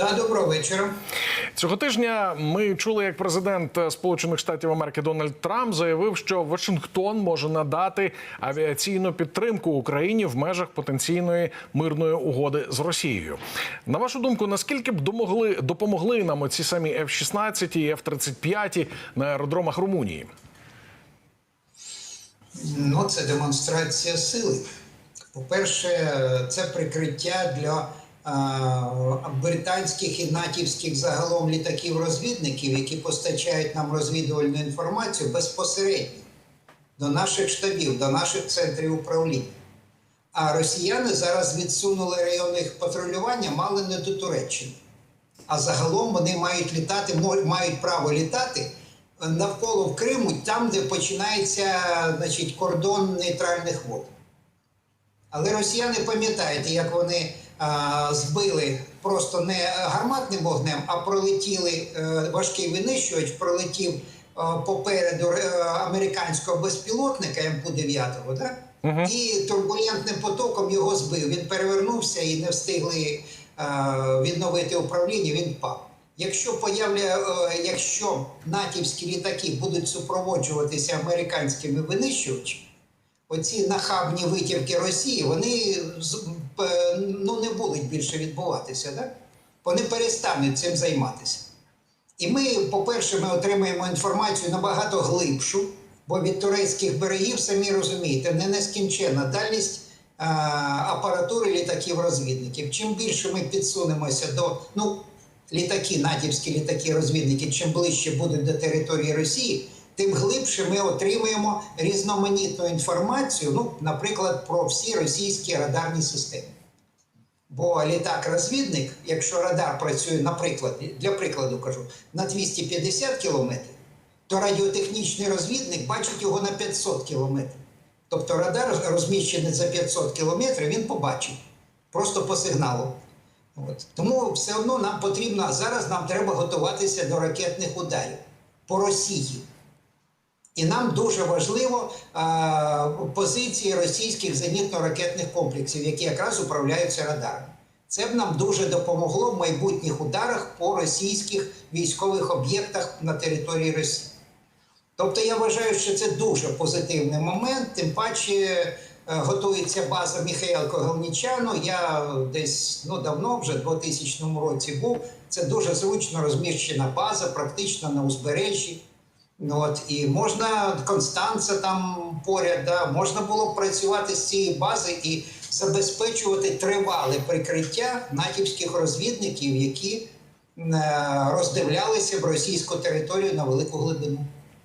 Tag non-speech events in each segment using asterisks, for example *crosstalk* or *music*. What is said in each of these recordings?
Да, доброго вечора. Цього тижня ми чули, як президент Сполучених Штатів Америки Дональд Трамп заявив, що Вашингтон може надати авіаційну підтримку Україні в межах потенційної мирної угоди з Росією. На вашу думку, наскільки б домогли допомогли нам оці самі F-16 і F-35 на аеродромах Румунії? Ну, це демонстрація сили. По-перше, це прикриття для британських і натівських загалом літаків-розвідників, які постачають нам розвідувальну інформацію безпосередньо до наших штабів, до наших центрів управління. А росіяни зараз відсунули райони їх патрулювання мали не до Туреччини. А загалом вони мають літати, мають право літати навколо в Криму, там, де починається значить, кордон нейтральних вод. Але росіяни пам'ятаєте, як вони збили просто не гарматним вогнем, а пролетіли е, важкий винищувач, пролетів е, попереду е, американського безпілотника МК-9, да? і турбулентним потоком його збив. Він перевернувся і не встигли відновити управління, він впав. Якщо появля, якщо натівські літаки будуть супроводжуватися американськими винищувачами, оці нахабні витівки Росії, вони ну, не будуть більше відбуватися. Да? Вони перестануть цим займатися. І ми, по-перше, ми отримаємо інформацію набагато глибшу, бо від турецьких берегів, самі розумієте, не нескінченна дальність а, апаратури літаків-розвідників. Чим більше ми підсунемося до ну, літаки, натівські літаки-розвідники, чим ближче будуть до території Росії, тим глибше ми отримуємо різноманітну інформацію, ну, наприклад, про всі російські радарні системи. Бо літак-розвідник, якщо радар працює, наприклад, для прикладу кажу, на 250 кілометрів, то радіотехнічний розвідник бачить його на 500 кілометрів. Тобто радар розміщений за 500 кілометрів, він побачить просто по сигналу. От. Тому все одно нам потрібно, зараз нам треба готуватися до ракетних ударів по Росії. І нам дуже важливо а, позиції російських зенітно-ракетних комплексів, які якраз управляються радарами. Це б нам дуже допомогло в майбутніх ударах по російських військових об'єктах на території Росії. Тобто я вважаю, що це дуже позитивний момент, тим паче е, готується база Міхаелко Галнічану. Я десь ну давно, вже в 2000 році був. Це дуже зручно розміщена база, практично на узбережжі. Ну, от, і можна Констанца там поряд, да, можна було працювати з цієї бази і забезпечувати тривале прикриття натівських розвідників, які е, роздивлялися в російську територію на велику глибину.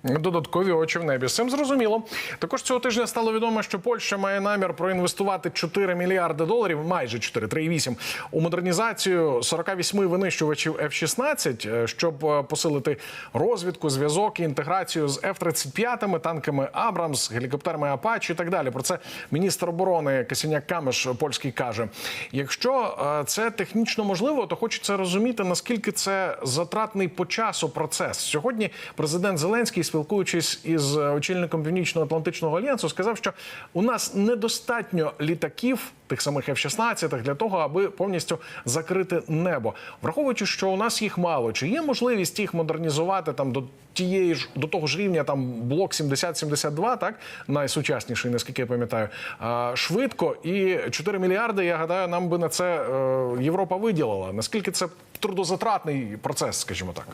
Додаткові очі в небі. З цим зрозуміло. Також цього тижня стало відомо, що Польща має намір проінвестувати 4 мільярди доларів, майже 4, 3,8, у модернізацію 48 винищувачів F-16, е, щоб е, посилити розвідку, зв'язок і інтеграцію з F-35, танками Абрамс, гелікоптерами Апач і так далі. Про це міністр оборони Касіняк Камеш польський каже: якщо е, це технічно можливо, то хочеться розуміти, наскільки це затратний по часу процес. Сьогодні президент Зеленський, спілкуючись із очільником Північно-Атлантичного альянсу, сказав, що у нас недостатньо літаків, тих самих F-16, для того, аби повністю закрити небо. Враховуючи, що у нас їх мало, чи є можливість їх модернізувати там до тієї ж до того ж рівня, там блок 70-72, так найсучасніший, наскільки я пам'ятаю, швидко і 4 мільярди. Я гадаю, нам би на це е, Європа виділила. Наскільки це трудозатратний процес, скажімо так.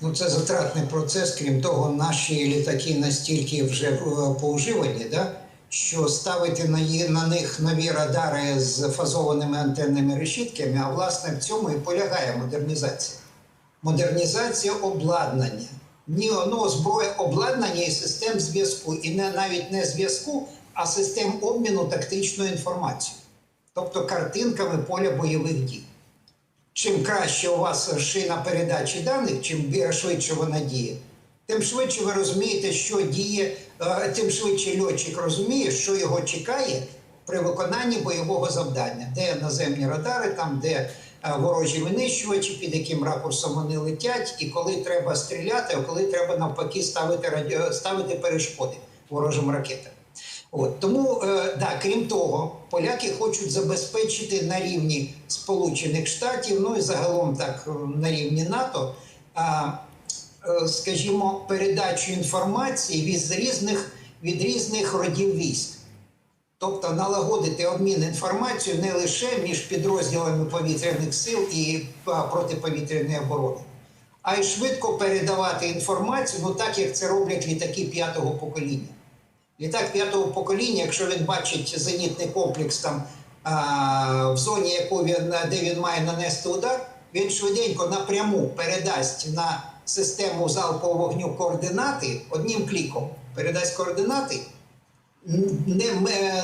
Ну, це затратний процес. Крім того, наші літаки настільки вже е, поуживані, да, що ставити на, на них нові радари з фазованими антенними решітками, а власне в цьому і полягає модернізація. Модернізація обладнання. Ні, ну, зброя обладнання і систем зв'язку, і не навіть не зв'язку, а систем обміну тактичною інформацією, тобто картинками поля бойових дій. Чим краще у вас шина передачі даних, чим швидше вона діє, тим швидше ви розумієте, що діє, е, тим швидше льотчик розуміє, що його чекає при виконанні бойового завдання, де наземні радари, там де е, ворожі винищувачі, під яким ракурсом вони летять, і коли треба стріляти, а коли треба навпаки ставити ставити перешкоди ворожим ракетам. От тому, е, да, крім того, поляки хочуть забезпечити на рівні Сполучених Штатів, ну і загалом так е, на рівні НАТО, а, е, скажімо, передачу інформації від різних, від різних родів військ. Тобто налагодити обмін інформацією не лише між підрозділами повітряних сил і протиповітряної оборони, а й швидко передавати інформацію, ну так як це роблять літаки п'ятого покоління. Літак п'ятого покоління, якщо він бачить зенітний комплекс там а, в зоні, яку він де він має нанести удар, він швиденько напряму передасть на систему залпового вогню координати одним кліком. Передасть координати, не,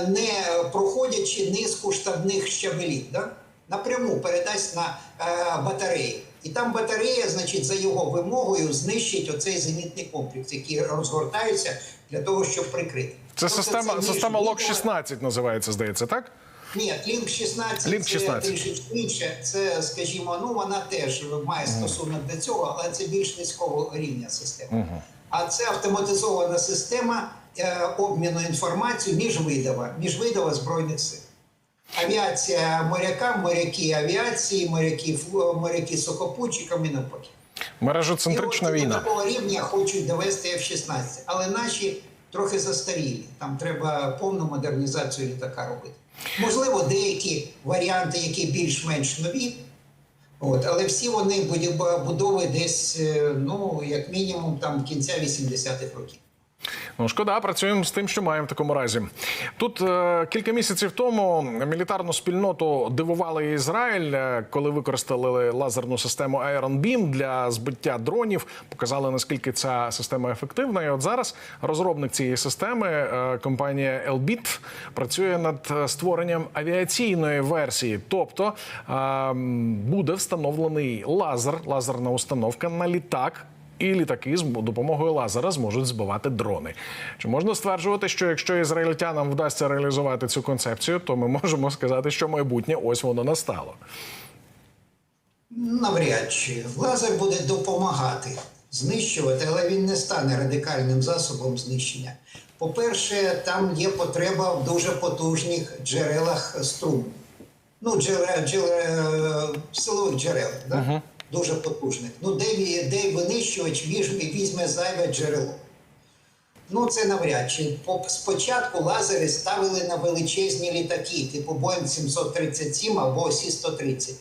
не проходячи низку штабних щабелів, да? Напряму передасть на е, батареї. І там батарея, значить, за його вимогою знищить оцей зенітний комплекс, який розгортається для того, щоб прикрити. Це Тобто система, між система лок 16 називається, здається, так? ні, Link 16 Link 16. це трішечки інше. Це, скажімо, ну вона теж має стосунок до цього, але це більш низького рівня система. А це автоматизована система е, обміну інформацією між видава, між видава збройних сил. Авіація морякам, моряки авіації, моряки, моряки сухопутчикам і навпаки. Мережоцентрична І от війна. До такого рівня хочуть довести F-16, але наші трохи застарілі. Там треба повну модернізацію літака робити. Можливо, деякі варіанти, які більш-менш нові, от, але всі вони будови десь, е, ну, як мінімум, там кінця 80-х років. Ну, шкода, працюємо з тим, що маємо в такому разі. Тут е, кілька місяців тому мілітарну спільноту дивували Ізраїль, е, коли використали лазерну систему Iron Beam для збиття дронів. Показали наскільки ця система ефективна. І от зараз розробник цієї системи, е, компанія Elbit, працює над е, створенням авіаційної версії. Тобто е, буде встановлений лазер, лазерна установка на літак. І літаки з допомогою лазера зможуть збивати дрони. Чи можна стверджувати, що якщо ізраїльтянам вдасться реалізувати цю концепцію, то ми *laughs* можемо сказати, що майбутнє ось воно настало. Навряд чи лазер буде допомагати знищувати, але він не стане радикальним засобом знищення. По-перше, там є потреба в дуже потужних джерелах струму. Ну, джерел, джерел, силових джерел, да? Дуже потужних. Ну, де, де винищувач візьме, зайве джерело. Ну, це навряд чи. Спочатку лазери ставили на величезні літаки, типу Boeing 737 або Сі-130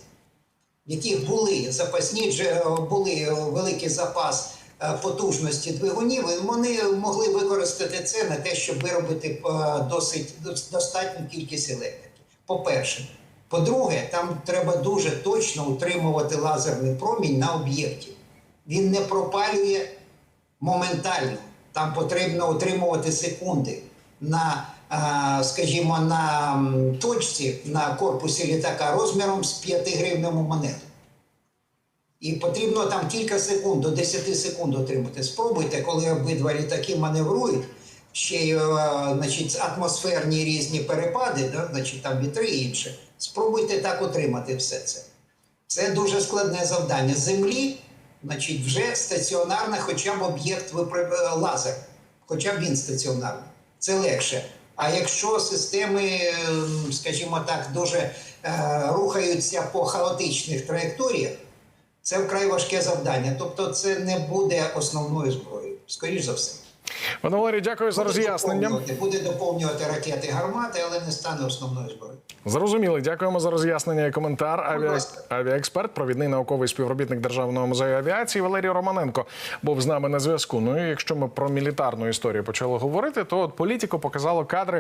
в яких були запасні були великий запас е, потужності двигунів, і вони могли використати це на те, щоб виробити е, досить достатню кількість електрики. По-перше, по-друге, там треба дуже точно утримувати лазерний промінь на об'єкті. Він не пропалює моментально. Там потрібно утримувати секунди на, е, скажімо, на точці на корпусі літака розміром з 5 гривневу монету. І потрібно там кілька секунд, до 10 секунд отримати. Спробуйте, коли обидва літаки маневрують, ще й е, значить, атмосферні різні перепади, да, значить, там вітри і інше. Спробуйте так отримати все це. Це дуже складне завдання. Землі, значить, вже стаціонарний хоча б об'єкт випри- лазер, хоча б він стаціонарний. Це легше. А якщо системи, ем, скажімо так, дуже е, рухаються по хаотичних траєкторіях, це вкрай важке завдання. Тобто, це не буде основною зброєю, скоріш за все. Пане Валерій, дякую за роз'яснення. Буде доповнювати ракети гармати, але не стане основною зброєю. Зрозуміли. Дякуємо за роз'яснення і коментар. Авіа... Авіаексперт, провідний науковий співробітник Державного музею авіації Валерій Романенко був з нами на зв'язку. Ну і якщо ми про мілітарну історію почали говорити, то от політико показало кадри